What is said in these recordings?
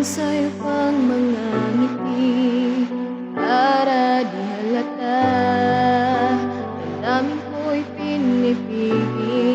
Hanggang sa'yo pang mga ngiti Para di halata. Ang daming ko'y pinipigil.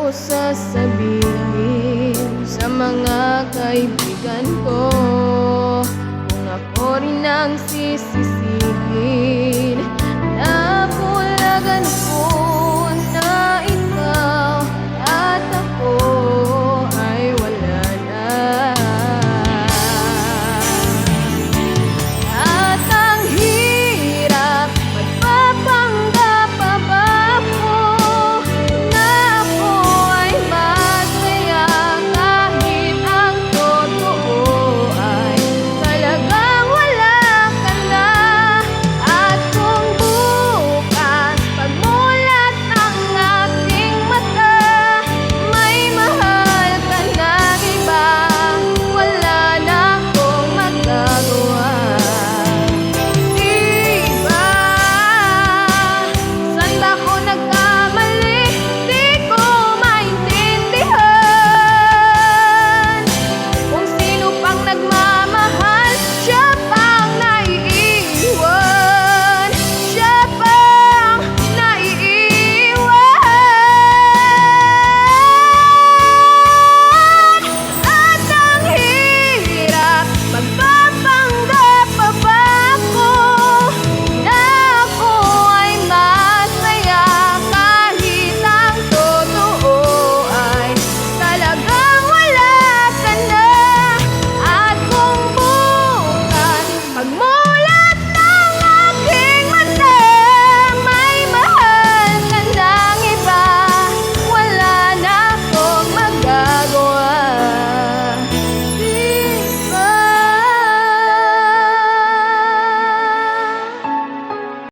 ko sasabihin sa mga kaibigan ko? Kung ako rin ang sisisihin Napulagan ko?